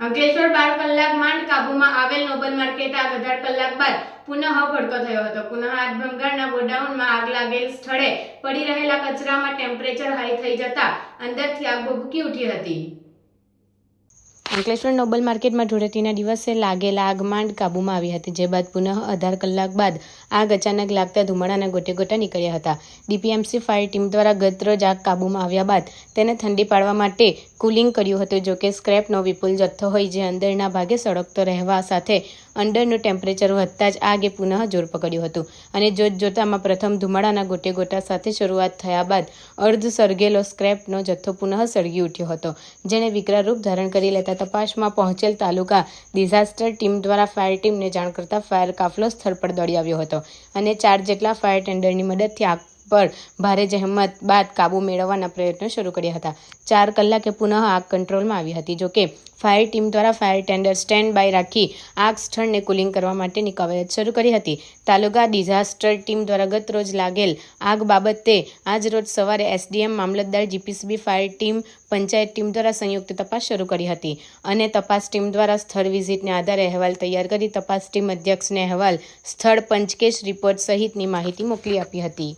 અંકલેશ્વર બાર કલાક માંડ કાબુમાં આવેલ નોબલ માર્કેટ આગ અઢાર કલાક બાદ પુનઃ ભડકો થયો હતો. પુનઃ આગ બંગાળના ગોડાઉનમાં આગ લાગેલ સ્થળે પડી રહેલા કચરામાં ટેમ્પરેચર હાઈ થઈ જતા અંદરથી આગ ભભૂકી ઉઠી હતી. અંકલેશ્વર નોબલ માર્કેટમાં ધૂળેટીના દિવસે લાગેલા આગ માંડ કાબૂમાં આવી હતી, જે બાદ પુનઃ અઢાર કલાક બાદ આગ અચાનક લાગતા ધુમાડાના ગોટે ગોટા નીકળ્યા હતા. ડીપીએમસી ફાયર ટીમ દ્વારા ગતરોજ આગ કાબૂમાં આવ્યા બાદ તેને ઠંડી પાડવા માટે કુલિંગ કર્યું હતું જોકે સ્ક્રેપનો વિપુલ જથ્થો હોય, જે અંદરના ભાગે સળગતો રહેવા સાથે અંદરનું ટેમ્પરેચર વધતા જ આગે પુનઃ જોર પકડ્યું હતું. અને જોત જોતામાં પ્રથમ ધુમાડાના ગોટે ગોટા સાથે શરૂઆત થયા બાદ અર્ધ સળગેલો સ્ક્રેપનો જથ્થો પુનઃ સળગી ઉઠ્યો હતો જેને વિકરાળ રૂપ ધારણ કરી લેતા તપાસમાં પહોંચેલ તાલુકા ડિઝાસ્ટર ટીમ દ્વારા ફાયર ટીમને જાણ કરતા ફાયર કાફલો સ્થળ પર દોડી આવ્યો હતો અને ચાર જેટલા ફાયર ટેન્ડરની મદદથી આગ પર ભારે જહેમત બાદ કાબુ મેળવવાના પ્રયત્નો શરૂ કર્યા હતા. ચાર કલાકે પુનઃ આગ કંટ્રોલમાં આવી હતી. જોકે ફાયર ટીમ દ્વારા ફાયર ટેન્ડર સ્ટેન્ડ બાય રાખી આગ સ્થળને કુલિંગ કરવા માટેની કવાયત શરૂ કરી હતી. તાલુકા ડિઝાસ્ટર ટીમ દ્વારા ગત રોજ લાગેલ આગ બાબતે આજ રોજ સવારે એસડીએમ મામલતદાર GPCB fire team, panchayat team દ્વારા સંયુક્ત તપાસ શરૂ કરી હતી અને તપાસ ટીમ દ્વારા સ્થળ વિઝિટને આધારે અહેવાલ તૈયાર કરી તપાસ ટીમ અધ્યક્ષને અહેવાલ સ્થળ પંચકેશ રિપોર્ટ સહિતની માહિતી મોકલી આપી હતી.